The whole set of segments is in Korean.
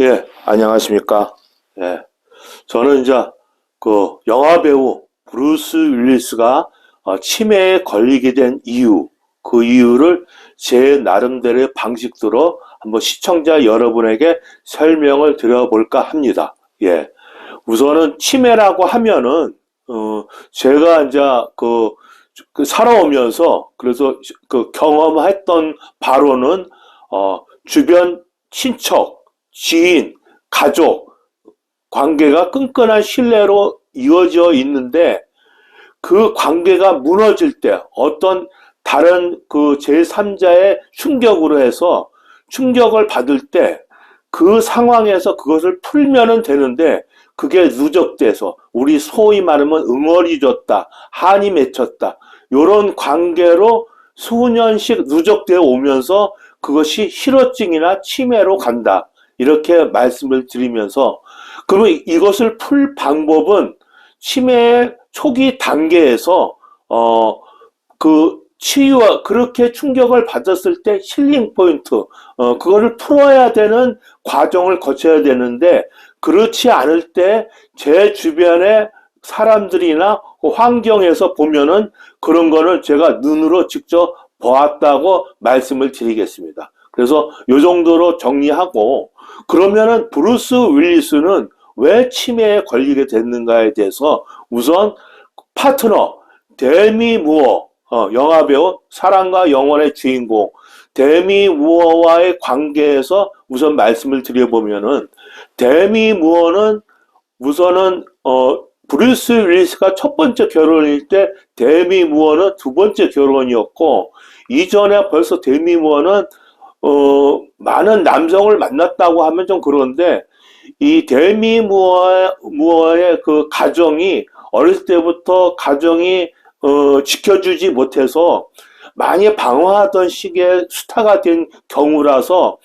예, 안녕하십니까. 예. 저는 이제 그 영화 배우 브루스 윌리스가 어, 치매에 걸리게 된 이유, 그 이유를 제 나름대로의 방식대로 한번 시청자 여러분에게 설명을 드려볼까 합니다. 예. 우선은 치매라고 하면은, 어, 제가 이제 그, 그 살아오면서 그래서 그 경험했던 바로는, 어, 주변 친척, 지인, 가족, 관계가 끈끈한 신뢰로 이어져 있는데 그 관계가 무너질 때 어떤 다른 그 제3자의 충격으로 해서 충격을 받을 때 그 상황에서 그것을 풀면은 되는데 그게 누적돼서 우리 소위 말하면 응어리 졌다, 한이 맺혔다. 요런 관계로 수년씩 누적되어 오면서 그것이 실어증이나 치매로 간다. 이렇게 말씀을 드리면서 그러면 이것을 풀 방법은 치매 초기 단계에서 어 그 치유와 그렇게 충격을 받았을 때 힐링 포인트 어 그거를 풀어야 되는 과정을 거쳐야 되는데 그렇지 않을 때 제 주변의 사람들이나 그 환경에서 보면은 그런 거를 제가 눈으로 직접 보았다고 말씀을 드리겠습니다. 그래서 요 정도로 정리하고 그러면은 브루스 윌리스는 왜 치매에 걸리게 됐는가에 대해서 우선 파트너 데미 무어 어, 영화배우 사랑과 영원의 주인공 데미 무어와의 관계에서 우선 말씀을 드려보면은 데미 무어는 우선은 어, 브루스 윌리스가 첫 번째 결혼일 때 데미 무어는 두 번째 결혼이었고 이전에 벌써 데미 무어는 어, 많은 남성을 만났다고 하면 좀 그런데 이 데미 무어, 무어의 그 가정이 어렸을 때부터 가정이 어, 지켜주지 못해서 많이 방황하던 시기에 스타가 된 경우라서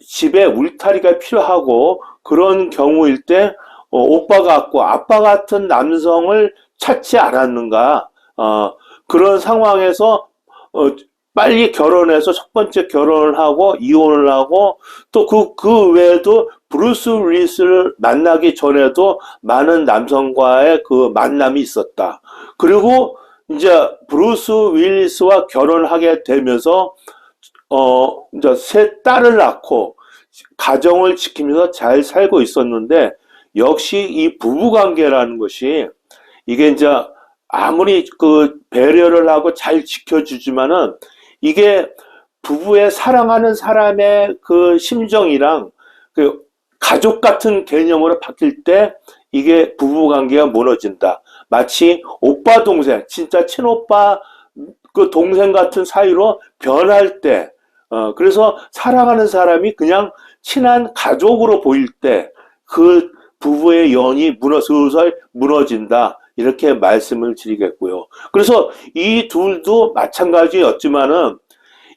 집에 울타리가 필요하고 그런 경우일 때 어, 오빠 같고 아빠 같은 남성을 찾지 않았는가 어, 그런 상황에서 어, 빨리 결혼해서 첫 번째 결혼을 하고 이혼을 하고 또그그 외에도 브루스 윌리스를 만나기 전에도 많은 남성과의 그 만남이 있었다. 그리고 이제 브루스 윌리스와 결혼하게 되면서 어 이제 세 딸을 낳고 가정을 지키면서 잘 살고 있었는데 역시 이 부부 관계라는 것이 이게 이제 아무리 그 배려를 하고 잘 지켜주지만은 이게 부부의 사랑하는 사람의 그 심정이랑 그 가족 같은 개념으로 바뀔 때 이게 부부 관계가 무너진다. 마치 오빠 동생, 진짜 친오빠 그 동생 같은 사이로 변할 때, 어, 그래서 사랑하는 사람이 그냥 친한 가족으로 보일 때 그 부부의 연이 무너, 슬슬 무너진다. 이렇게 말씀을 드리겠고요. 그래서 이 둘도 마찬가지였지만은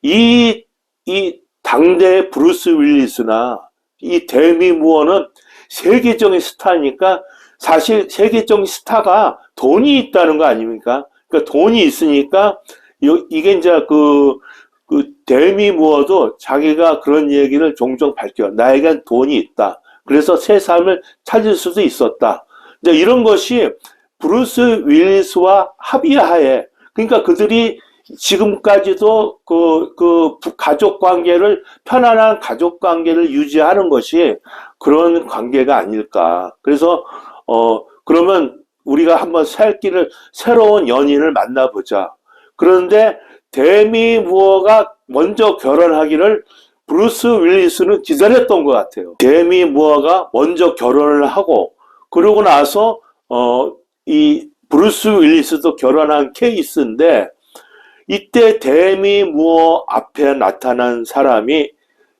이, 이 당대 브루스 윌리스나 이 데미 무어는 세계적인 스타니까 사실 세계적인 스타가 돈이 있다는 거 아닙니까? 그러니까 돈이 있으니까 요- 이게 이제 그, 그 데미 무어도 자기가 그런 얘기를 종종 밝혀. 나에겐 돈이 있다. 그래서 새 삶을 찾을 수도 있었다. 이제 이런 것이 브루스 윌리스와 합의하에 그러니까 그들이 지금까지도 그, 그 가족 관계를 편안한 가족 관계를 유지하는 것이 그런 관계가 아닐까. 그래서 어 그러면 우리가 한번 살 길을 새로운 연인을 만나보자. 그런데 데미 무어가 먼저 결혼하기를 브루스 윌리스는 기다렸던 것 같아요. 데미 무어가 먼저 결혼을 하고 그러고 나서 어 이 브루스 윌리스도 결혼한 케이스인데 이때 데미 무어 앞에 나타난 사람이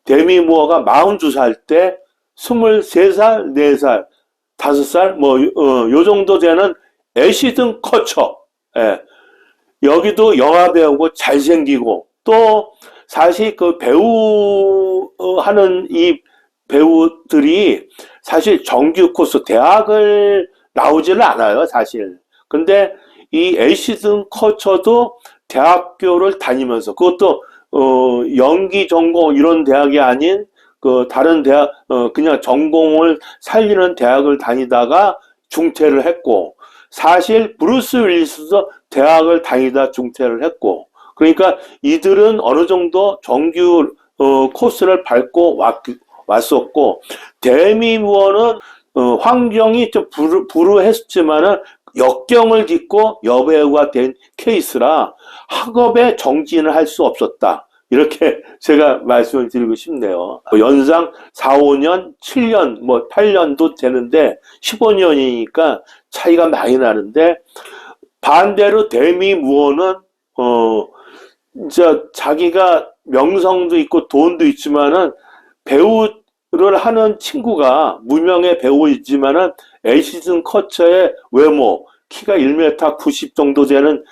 데미 무어가 42살 때 23살, 4살, 5살 뭐 어, 요 정도 되는 애시든 커처. 예. 여기도 영화 배우고 잘생기고 또 사실 그 배우 어, 하는 이 배우들이 사실 정규 코스 대학을 나오지는 않아요, 사실. 근데 이 애시든 커처도 대학교를 다니면서 그것도 어 연기 전공 이런 대학이 아닌 그 다른 대학 어 그냥 전공을 살리는 대학을 다니다가 중퇴를 했고 사실 브루스 윌리스도 대학을 다니다 중퇴를 했고 그러니까 이들은 어느 정도 정규 어, 코스를 밟고 왔, 왔었고 데미 무어는 어, 환경이 좀 불, 불우했지만은 역경을 딛고 여배우가 된 케이스라 학업에 정진을 할 수 없었다. 이렇게 제가 말씀을 드리고 싶네요. 연상 4, 5년, 7년, 뭐 8년도 되는데 15년이니까 차이가 많이 나는데 반대로 무어는 어 이제 자기가 명성도 있고 돈도 있지만은 배우 를 하는 친구가 무명의 배우이지만은 에이시즌 커처의 외모 키가 1m 90 정도 되는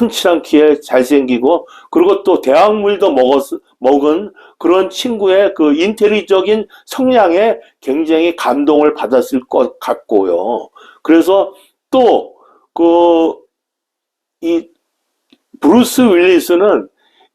훤칠한 키에 잘생기고 그리고 또 대학물도 먹었, 먹은 그런 친구의 그 인테리적인 성향에 굉장히 감동을 받았을 것 같고요. 그래서 또 그 이 브루스 윌리스는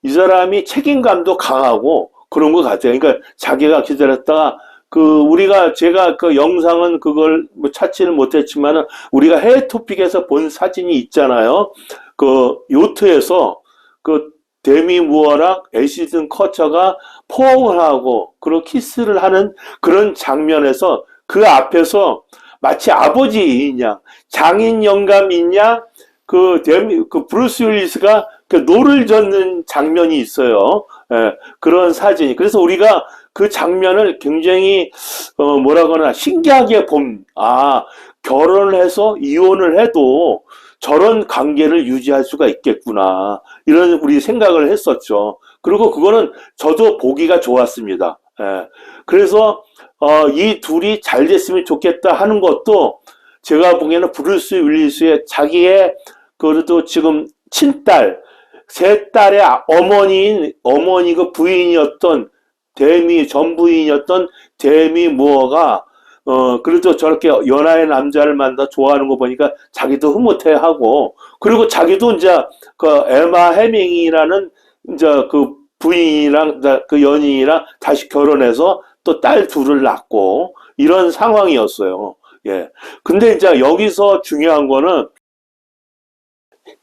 이 사람이 책임감도 강하고 그런 것 같아요. 그러니까 자기가 기다렸다가 그 우리가 제가 그 영상은 그걸 뭐 찾지는 못했지만은 우리가 해외 토픽에서 본 사진이 있잖아요. 그 요트에서 그 데미 무어랑 애시든 커처가 포옹을 하고 그리고 키스를 하는 그런 장면에서 그 앞에서 마치 아버지이냐 장인 영감이냐 그 데미 그 브루스 윌리스가 그 노를 젓는 장면이 있어요. 예, 그런 사진이. 그래서 우리가 그 장면을 굉장히 어 뭐라거나 신기하게 봄. 아 결혼을 해서 이혼을 해도 저런 관계를 유지할 수가 있겠구나. 이런 우리 생각을 했었죠. 그리고 그거는 저도 보기가 좋았습니다. 예. 그래서 어, 이 둘이 잘 됐으면 좋겠다 하는 것도 제가 보기에는 브루스 윌리스의 자기의 그래도 지금 친딸, 세 딸의 어머니인, 어머니가 부인이었던 데미, 전 부인이었던 데미 무어가, 어, 그래도 저렇게 연하의 남자를 만나 좋아하는 거 보니까 자기도 흐뭇해 하고, 그리고 자기도 이제 그 에마 해밍이라는 이제 그 부인이랑 그 연인이랑 다시 결혼해서 또 딸 둘을 낳고, 이런 상황이었어요. 예. 근데 이제 여기서 중요한 거는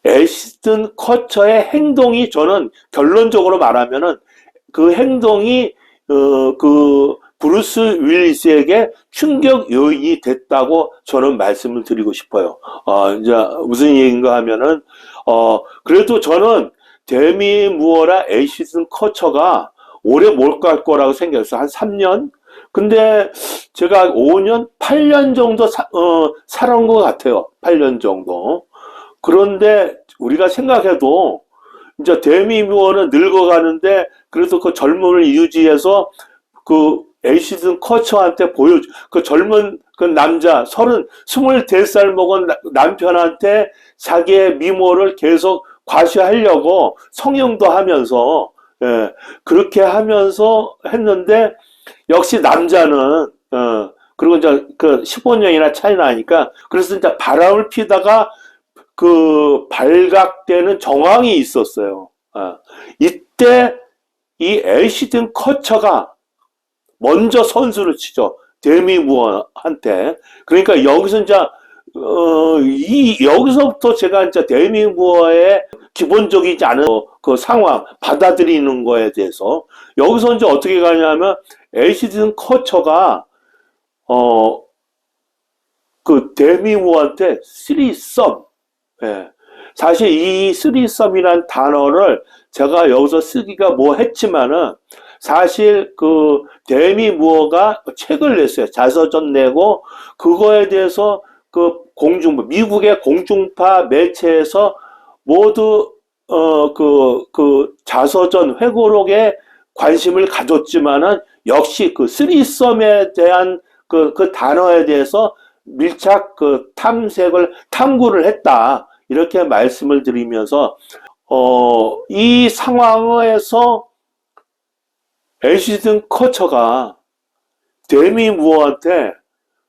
애시든 커처의 행동이 저는 결론적으로 말하면은 그 행동이 어, 그 브루스 윌리스에게 충격 요인이 됐다고 저는 말씀을 드리고 싶어요. 어, 이제 무슨 얘기인가 하면은 어, 그래도 저는 데미 무어라 에이시슨 커처가 오래 못갈 거라고 생각했어요. 한 3년? 근데 제가 5년, 8년 정도 사, 어, 살아온 것 같아요. 8년 정도. 그런데 우리가 생각해도 이제 무어는 늙어가는데 그래도 그 젊음을 유지해서 그 에이시든 커처한테 보여 그 젊은 그 남자 서른 스물네 살 먹은 나- 남편한테 자기의 미모를 계속 과시하려고 성형도 하면서 예, 그렇게 하면서 했는데 역시 남자는 어 그리고 이제 그 15년이나 차이 나니까 그래서 이제 바람을 피다가 그 발각되는 정황이 있었어요. 아, 이때 이 에이시든 커처가 먼저 선수를 치죠. 데미 무어한테. 그러니까 여기서 이제 어, 이 여기서부터 제가 이제 데미 무어의 기본적이지 않은 그 상황 받아들이는 거에 대해서 여기서 이제 어떻게 가냐면 에이시든 커처가 어 그 데미 무어한테 쓰리 썸 예. 사실 이 쓰리썸이란 단어를 제가 여기서 쓰기가 뭐 했지만은 사실 그 데미 무어가 책을 냈어요. 자서전 내고 그거에 대해서 그 공중 미국의 공중파 매체에서 모두 어그그 자서전 회고록에 관심을 가졌지만은 역시 그 쓰리썸에 대한 그, 그 단어에 대해서 밀착 그 탐색을 탐구를 했다. 이렇게 말씀을 드리면서 어, 이 상황에서 에시든 커처가 데미 무어한테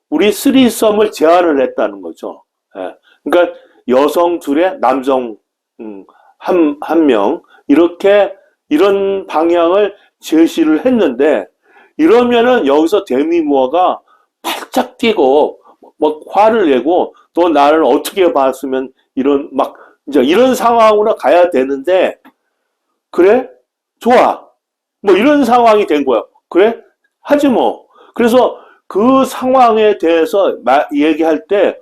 우리 쓰리썸을 제안을 했다는 거죠. 예. 그러니까 여성 둘에 남성 음, 한, 한 명, 이렇게, 이런 방향을 제시를 했는데, 이러면은 여기서 데미 무어가 팔짝 뛰고 막 화를 내고 또 나를 어떻게 봤으면 이런 막 이제 이런 상황으로 가야 되는데 그래? 좋아. 뭐 이런 상황이 된 거야. 그래? 하지 뭐. 그래서 그 상황에 대해서 마- 얘기할 때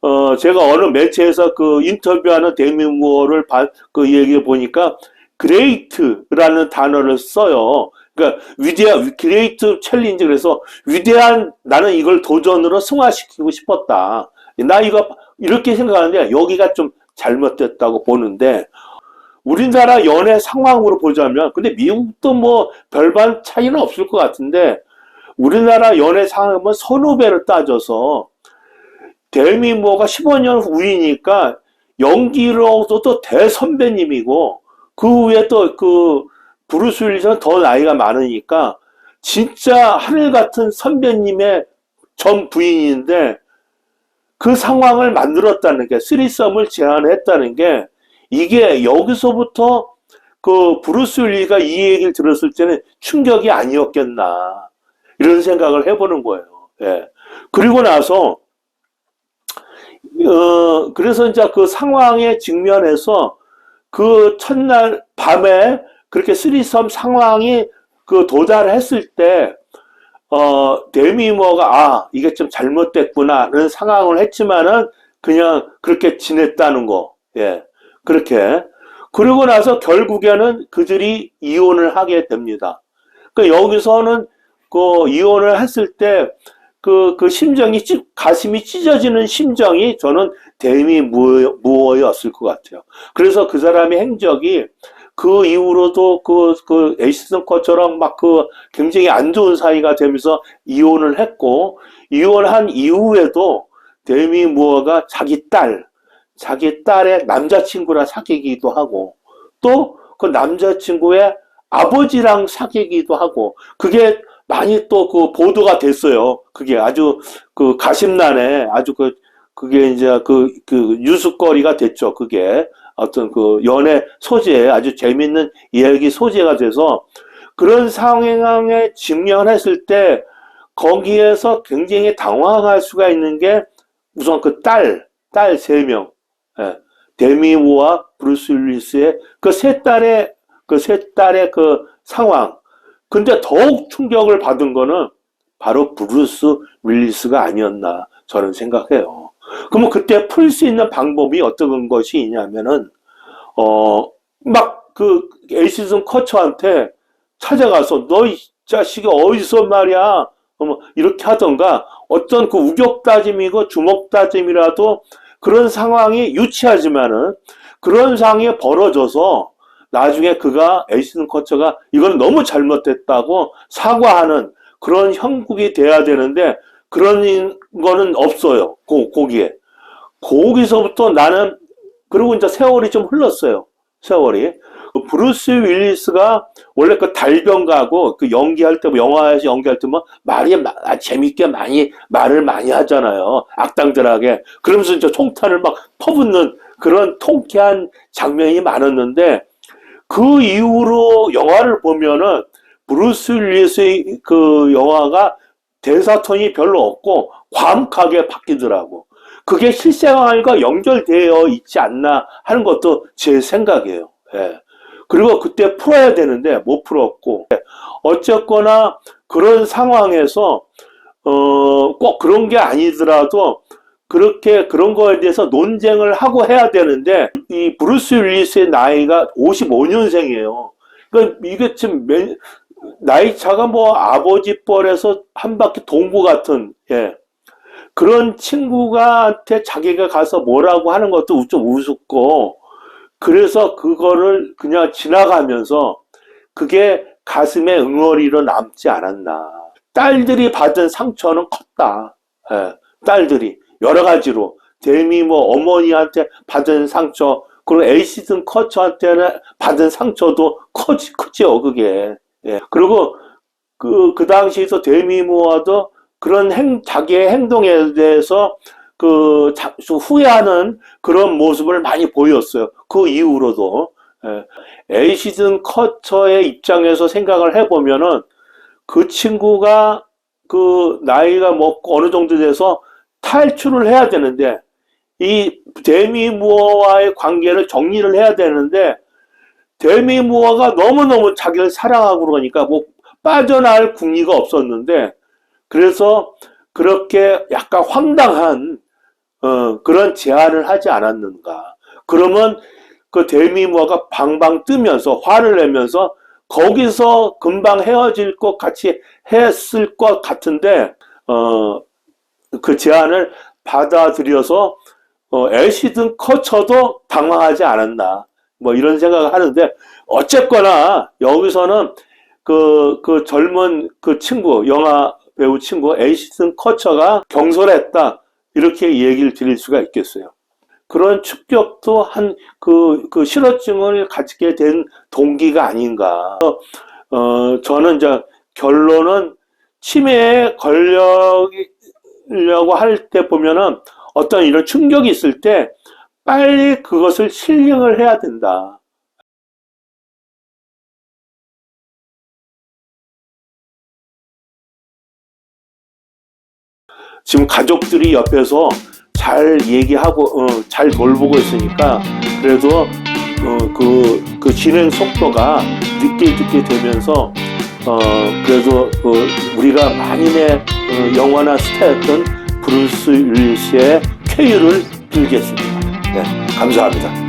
어, 제가 어느 매체에서 그 인터뷰하는 데미 무어를 봐- 그 얘기해 보니까 great라는 단어를 써요. 그러니까 위대한 great 챌린지 그래서 위대한 나는 이걸 도전으로 승화시키고 싶었다. 나 이거 이렇게 생각하는데 여기가 좀 잘못됐다고 보는데 우리나라 연애 상황으로 보자면 근데 미국도 뭐 별반 차이는 없을 것 같은데 우리나라 연애 상황은 선후배를 따져서 데미 모어가 15년 후이니까 연기로도 또 대선배님이고 그 위에 또그 브루스 윌리스는 더 나이가 많으니까 진짜 하늘 같은 선배님의 전 부인인데 그 상황을 만들었다는 게 쓰리썸을 제안했다는 게 이게 여기서부터 그 브루스 윌리가 이 얘기를 들었을 때는 충격이 아니었겠나 이런 생각을 해보는 거예요. 예. 그리고 나서 어 그래서 이제 그 상황에 직면해서 그 첫날 밤에 그렇게 쓰리썸 상황이 그 도달했을 때, 어, 데미머가, 아, 이게 좀 잘못됐구나라는 상황을 했지만은 그냥 그렇게 지냈다는 거. 예. 그렇게. 그러고 나서 결국에는 그들이 이혼을 하게 됩니다. 그 여기서는 그 이혼을 했을 때 그, 그 심정이, 찢, 가슴이 찢어지는 심정이 저는 데미 무어, 무어였을 것 같아요. 그래서 그 사람의 행적이 그 이후로도 그, 그 에이스턴 거처럼 막 그 굉장히 안 좋은 사이가 되면서 이혼을 했고, 이혼한 이후에도 데미 무어가 자기 딸, 자기 딸의 남자친구랑 사귀기도 하고, 또 그 남자친구의 아버지랑 사귀기도 하고, 그게 많이 또 그 보도가 됐어요. 그게 아주 그 가심란에 아주 그, 그게 이제 그, 그 뉴스거리가 됐죠. 그게 어떤 그 연애 소재, 아주 재밌는 이야기 소재가 돼서 그런 상황에 직면했을 때 거기에서 굉장히 당황할 수가 있는 게 우선 그 딸, 딸 세 명, 예, 데미우와 브루스 윌리스의 그 세 딸의 그 세 딸의 그 상황. 근데 더욱 충격을 받은 거는 바로 브루스 윌리스가 아니었나 저는 생각해요. 그러면 그때 풀 수 있는 방법이 어떤 것이 있냐면은 어 막 그 에이시즌 커처한테 찾아가서 너 이 자식이 어디서 말이야? 뭐 이렇게 하던가 어떤 그 우격 다짐이고 주먹 다짐이라도 그런 상황이 유치하지만은 그런 상황이 벌어져서 나중에 그가 에이시즌 커처가 이건 너무 잘못됐다고 사과하는 그런 형국이 돼야 되는데 그런 거는 없어요. 고, 거기에. 거기서부터 나는 그리고 이제 세월이 좀 흘렀어요. 세월이. 그 브루스 윌리스가 원래 그 달변가고 그 연기할 때, 뭐 영화에서 연기할 때뭐 말이 마- 아, 재밌게 많이 말을 많이 하잖아요. 악당들하게. 그러면서 이제 총탄을 막 퍼붓는 그런 통쾌한 장면이 많았는데 그 이후로 영화를 보면은 브루스 윌리스의 그 영화가 대사톤이 별로 없고 과묵하게 바뀌더라고. 그게 실생활과 연결되어 있지 않나 하는 것도 제 생각이에요. 예. 그리고 그때 풀어야 되는데 못 풀었고 어쨌거나 그런 상황에서 어, 꼭 그런 게 아니더라도 그렇게 그런 거에 대해서 논쟁을 하고 해야 되는데 이 브루스 윌리스의 나이가 55년생이에요. 그러니까 이게 지금 몇- 나이 차가 뭐 아버지 뻘에서 한 바퀴 동부 같은 예. 그런 친구가한테 자기가 가서 뭐라고 하는 것도 좀 우습고 그래서 그거를 그냥 지나가면서 그게 가슴에 응어리로 남지 않았나. 딸들이 받은 상처는 컸다. 예, 딸들이 여러 가지로 데미 뭐 어머니한테 받은 상처 그리고 에이시든 커처한테는 받은 상처도 커지 크죠 그게. 예. 그리고 그, 그 당시에서 데미 모어도 그런 행, 자기의 행동에 대해서 그, 자, 좀 후회하는 그런 모습을 많이 보였어요. 그 이후로도. 예. 에이시든 커처의 입장에서 생각을 해보면은 그 친구가 그 나이가 뭐 어느 정도 돼서 탈출을 해야 되는데 이 데미 무어와의 관계를 정리를 해야 되는데 데미 무어가 너무너무 자기를 사랑하고 그러니까 뭐 빠져나갈 궁리가 없었는데 그래서 그렇게 약간 황당한 어, 그런 제안을 하지 않았는가. 그러면 그 데미모어가 방방 뜨면서 화를 내면서 거기서 금방 헤어질 것 같이 했을 것 같은데 어, 그 제안을 받아들여서 어, 애시든 커쳐도 당황하지 않았나. 뭐 이런 생각을 하는데 어쨌거나 여기서는 그, 그 젊은 그 친구, 영화 배우 친구 에이시슨 커처가 경솔했다. 이렇게 얘기를 드릴 수가 있겠어요. 그런 충격도 한, 그, 그 실어증을 갖게 된 동기가 아닌가. 어, 저는 이제 결론은 치매에 걸려고 할 때 보면은 어떤 이런 충격이 있을 때 빨리 그것을 실행을 해야 된다. 지금 가족들이 옆에서 잘 얘기하고 어, 잘 돌보고 있으니까 그래도 어, 그, 그 진행 속도가 늦게 늦게 되면서 어, 그래도 그 우리가 만인의 어, 영화나 스타였던 브루스 윌리스의 쾌유를 빌겠습니다. 네, 감사합니다.